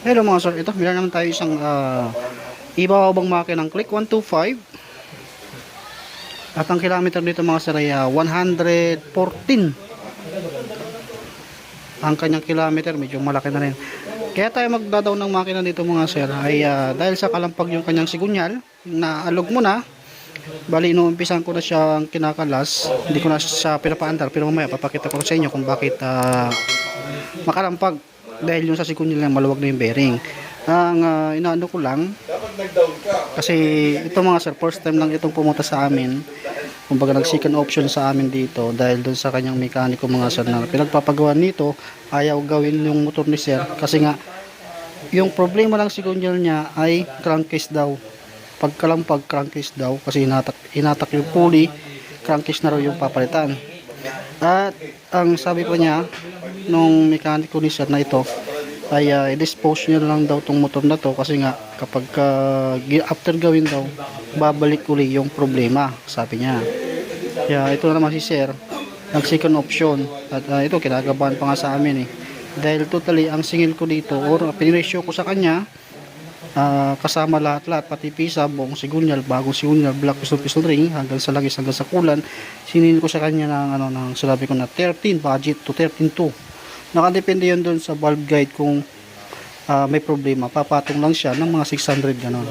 Hello mga sir, ito meron naman tayo isang uh, ibabang makina ng click 125 at ang kilometer dito mga sir ay ah, 114 ang kanyang kilometer medyo malaki na rin. Kaya tayo magdadaw ng makina dito mga sir ay ah, dahil sa kalampag yung kanyang sigunyal na alog mo na. Bali inuumpisan ko na siyang kinakalas. Hindi ko na siya pinapaandar pero mamaya papakita ko sa inyo kung bakit ah, makalampag dahil yung sa sikunyal niya maluwag na yung bearing. Ang ah, inaano ko lang kasi ito mga sir first time lang itong pumunta sa amin. Kumbaga nag second option sa amin dito dahil doon sa kanyang mekaniko mga sir na pinagpapagawa nito ayaw gawin yung motor ni sir. Kasi nga yung problema lang sikunyal niya ay crankcase daw. Pagkalampag crankcase daw kasi inatak, inatak yung pulley crankcase na raw yung papalitan at ang sabi pa niya nung mekaniko ni sir na ito ay uh, i-dispose niya lang daw tong motor na to kasi nga kapag uh, after gawin daw babalik uli yung problema sabi niya. Kaya ito na naman si sir nag second option. At uh, ito kinagabahan pa nga sa amin eh. Dahil totally ang singil ko dito or piniresyo ko sa kanya Ah, kasama lahat-lahat pati pisa, buong sigunyal, bagong sigunyal, black pistol pistol ring hanggang sa langis hanggang sa kulan. Sinil ko sa kanya ng ano ng sinabi ko na 13 budget to 13.2. Nakadepende 'yon doon sa valve guide kung ah, may problema. Papatong lang siya ng mga 600 ganon.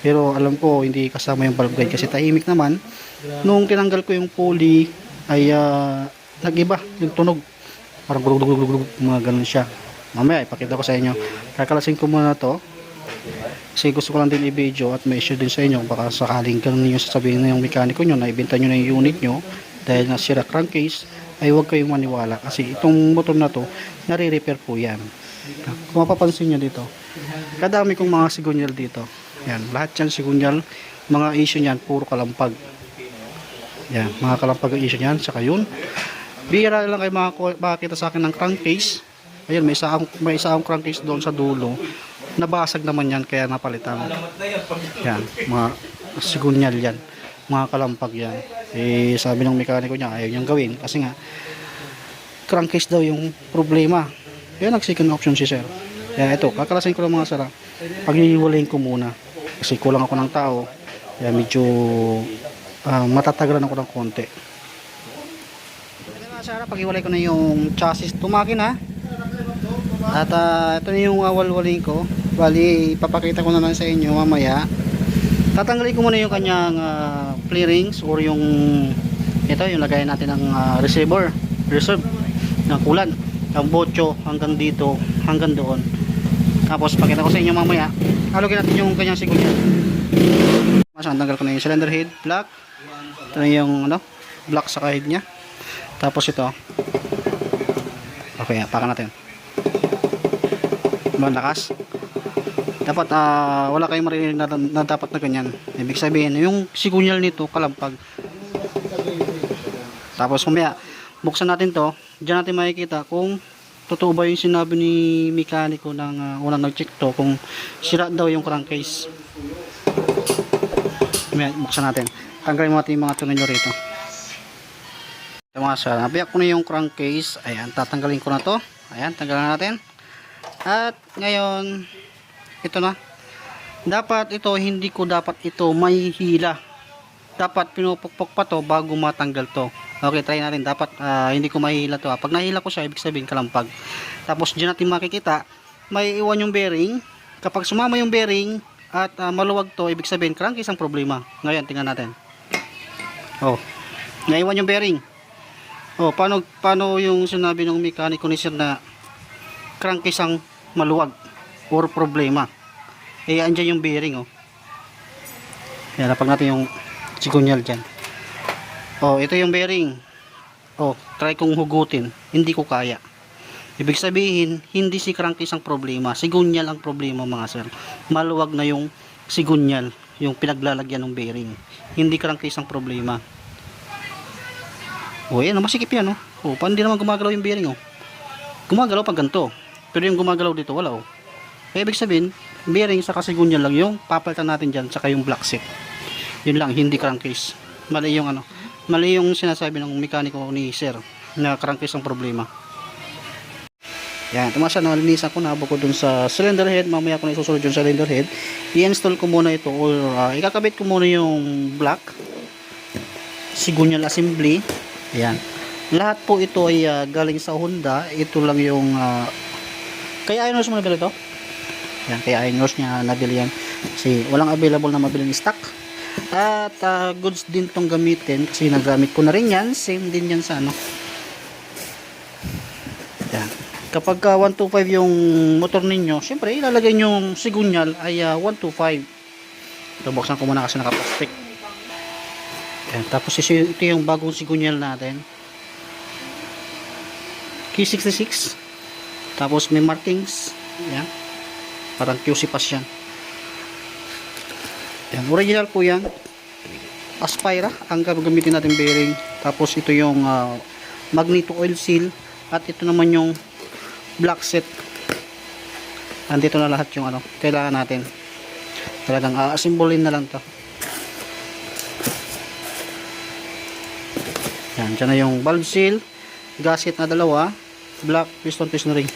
Pero alam ko hindi kasama yung valve guide kasi tahimik naman. Nung tinanggal ko yung pulley ay ah, nag-iba yung tunog. Parang gulug mga ganun siya. Mamaya ipakita ko sa inyo. Kakalasin ko muna to kasi gusto ko lang din i-video at may issue din sa inyo. Baka sakaling ganun ninyo sasabihin na yung mekaniko nyo na ibenta nyo na yung unit nyo dahil nasira crankcase ay huwag kayong maniwala kasi itong motor na to nare-repair po yan. Kung mapapansin nyo dito kadami kong mga sigunyal dito. Yan lahat yan sigunyal mga issue nyan puro kalampag. Yan mga kalampag ang issue nyan saka yun bihira lang kayo makakita sa akin ng crankcase. Ayun may isa akong, may isa akong crankcase doon sa dulo nabasag naman yan kaya napalitan. Yan mga sigunyal yan. Mga kalampag yan. Eh sabi ng mekaniko niya ayaw niyang gawin. Kasi nga crankcase daw yung problema. Kaya nag second option si sir. Kaya ito kakalasin ko lang mga sara. Paghihiwalayin ko muna. Kasi kulang ako ng tao. Kaya medyo ah, matatagalan ako ng konti. Mga sara paghiwalay ko na yung chassis. Tumakin ha? At ah, ito na yung awalwalin ko. Bali, ipapakita ko naman sa inyo mamaya. Tatanggalin ko muna yung kanyang ah, clearings or yung ito yung lagay natin ng ah, receiver, reserve ng kulan. Ang bocho hanggang dito, hanggang doon. Tapos pakita ko sa inyo mamaya. Alugin natin yung kanyang sigunya. Mas tanggal ko na yung cylinder head, black. Ito na yung ano, black sa head niya. Tapos ito. Okay, apakan natin malakas dapat ah, wala kayong marinig na, na dapat na ganyan. Ibig sabihin yung sigunyal nito kalampag. Tapos kumaya buksan natin to. Dyan natin makikita kung totoo ba yung sinabi ni mekaniko ng ah, unang nag check to kung sira daw yung crankcase. Kumaya buksan natin. Tanggalin mo natin yung mga tornilyo rito. Ito mga sir nabiyak ko na yung crankcase. Ayan tatanggalin ko na to. Ayan tanggalan natin. At ngayon, ito na. Dapat ito, hindi ko dapat ito may hila. Dapat pinupukpok pa to bago matanggal to. Okay, try natin. Dapat ah, hindi ko mahihila to. ah. Pag nahila ko siya, ibig sabihin kalampag. Tapos dyan natin makikita, may iwan yung bearing. Kapag sumama yung bearing at ah, maluwag to, ibig sabihin crankcase ang problema. Ngayon, tingnan natin. Oh, naiwan yung bearing. Oh, paano, paano yung sinabi ng mekaniko ni sir na crankcase ang maluwag or problema. Eh, andyan yung bearing, oh. Yan, napag natin yung sigunyal dyan. Oh, ito yung bearing. Oh, try kong hugutin. Hindi ko kaya. Ibig sabihin, hindi si crankcase ang problema. Sigunyal ang problema, mga sir. Maluwag na yung sigunyal, yung pinaglalagyan ng bearing. Hindi crankcase ang problema. Oh, yan, oh, masikip yan, oh. Oh, paano di naman gumagalaw yung bearing, oh. Gumagalaw pag ganito. Pero yung gumagalaw dito, wala oh. Kaya ibig sabihin, bearing sa kasigunyan lang yung papalitan natin dyan, saka yung black seat. Yun lang, hindi crankcase. Mali yung ano, mali yung sinasabi ng mekaniko ni sir na crankcase ang problema. Yan, tumasa na nalinisan ko na bukod dun sa cylinder head. Mamaya ko na isusunod yung cylinder head. I-install ko muna ito or ah, ikakabit ko muna yung block. Sigunyal assembly. Ayan. Lahat po ito ay ah, galing sa Honda. Ito lang yung ah, kaya ayun mo nabili ito? Yan, kaya ayun niya nabili yan. Kasi walang available na mabiling stock. At ah, goods din tong gamitin kasi nagamit ko na rin yan. Same din yan sa ano. Yan. Kapag ah, 125 yung motor ninyo, syempre ilalagay nyo yung sigunyal ay ah, 125. Ito, buksan ko muna kasi nakaplastic. Yan. Tapos ito yung bagong sigunyal natin. Q66. Tapos may markings. Yan. Parang QC pass yan. Yan. Original po yan. Aspira. Ang gagamitin natin bearing. Tapos ito yung ah, magneto oil seal. At ito naman yung black set. Andito na lahat yung ano. Kailangan natin. Talagang aasimbolin na lang to. Yan. Diyan na yung valve seal. Gasket na dalawa. Black piston piston ring.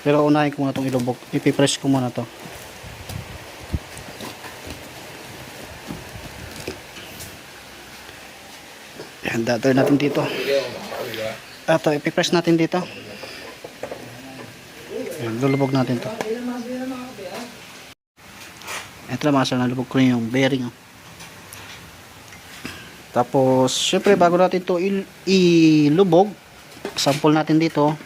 Pero unahin ko muna itong ilubog. Ipipress ko muna to. Yan, datoy natin dito. Ito, ipipress natin dito. Yan, lulubog natin to. Ito na mga sir, nalubog ko yung bearing. oh. Tapos, syempre bago natin to il- ilubog, sample natin dito.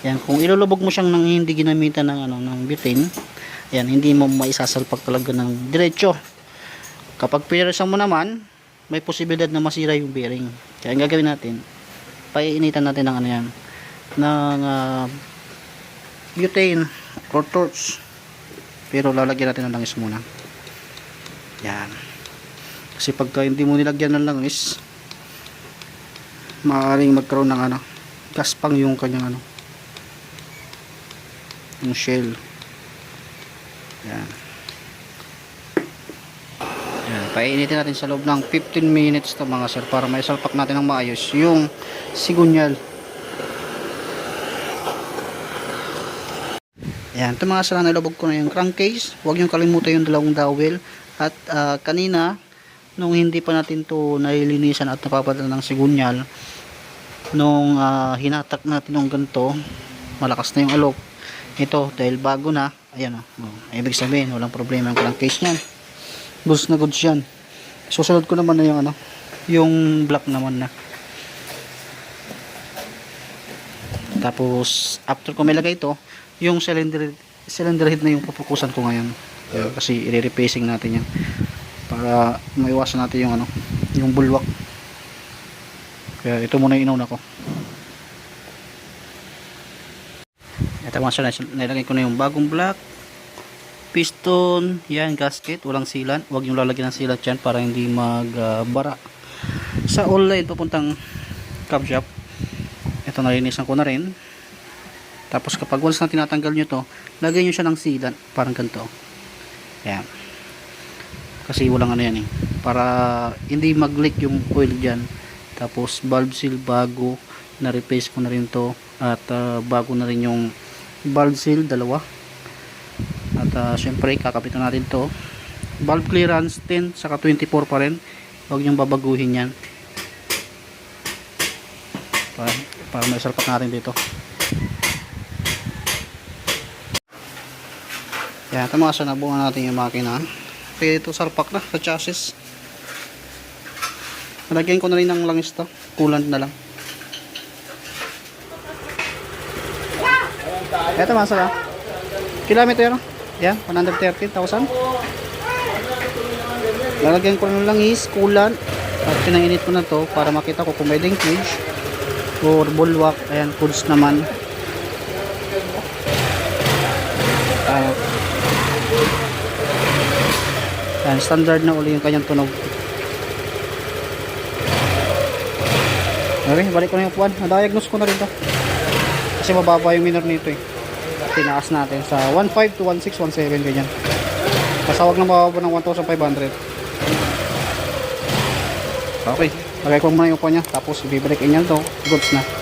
Yan, kung ilulubog mo siyang nang hindi ginamitan ng ano ng butane, yan, hindi mo maisasalpak talaga ng diretso. Kapag pinresan mo naman, may posibilidad na masira yung bearing. Kaya ang gagawin natin, paiinitan natin ng ano yan, ng ah, butane or torch. Pero lalagyan natin ng langis muna. Yan. Kasi pagka hindi mo nilagyan ng langis, maaaring magkaroon ng ano, gaspang yung kanyang ano, yung shell. Yan. Yan. Painitin natin sa loob ng 15 minutes to mga sir para may salpak natin ng maayos yung sigunyal. Yan. Ito mga sir, nalabog ko na yung crankcase. Huwag niyong kalimutan yung dalawang dowel. At ah, kanina, nung hindi pa natin to nailinisan at napapadala ng sigunyal, nung ah, hinatak natin ng ganito, malakas na yung alok. Ito, dahil bago na, ayan o. Oh, ibig sabihin, walang problema yung crankcase niyan. Goods na goods yan. Susunod ko naman na yung ano, yung black naman na. Tapos, after ko may lagay ito, yung cylinder, cylinder head na yung pupukusan ko ngayon. Kasi i-replacing natin yan. Para maiwasan natin yung ano, yung bulwak. Kaya ito muna yung inuna ko. Ito mga sir, nilagay ko na yung bagong black. Piston, yan, gasket, walang silan. Huwag yung lalagyan ng silat yan para hindi magbara. sa online papuntang cab shop. Ito nalinisan ko na rin. Tapos kapag once na tinatanggal nyo to, lagay nyo siya ng silan. Parang ganito. Yan. Kasi walang ano yan eh. Para hindi mag-leak yung oil dyan. Tapos valve seal bago. Na-replace ko na rin to. At ah, bago na rin yung valve seal, dalawa. At ah, syempre, kakapitan natin to. Valve clearance 10, saka 24 pa rin. Huwag niyong babaguhin yan. Para, para may salpak natin dito. Yan, ito mga sanabuhan natin yung makina. Kaya ito salpak na sa chassis. Nalagyan ko na rin ng langis to. Coolant na lang. Ito mga sara. Kilometer. Yan, 113,000. Lalagyan ko ng langis, coolant. At pinainit ko na to para makita ko kung may linkage or bulwark. Ayan, foods naman. Ayan, standard na uli yung kanyang tunog. Okay, balik ko na yung puwan. Na-diagnose ko na rin to. Kasi mababa yung minor nito eh. Tinaas natin sa 1.5 to 1.6, 1.7 ganyan. Basta wag na mababa ng 1,500. Okay. Lagay ko muna yung niya. Tapos ibibreak in yan to. Goods na.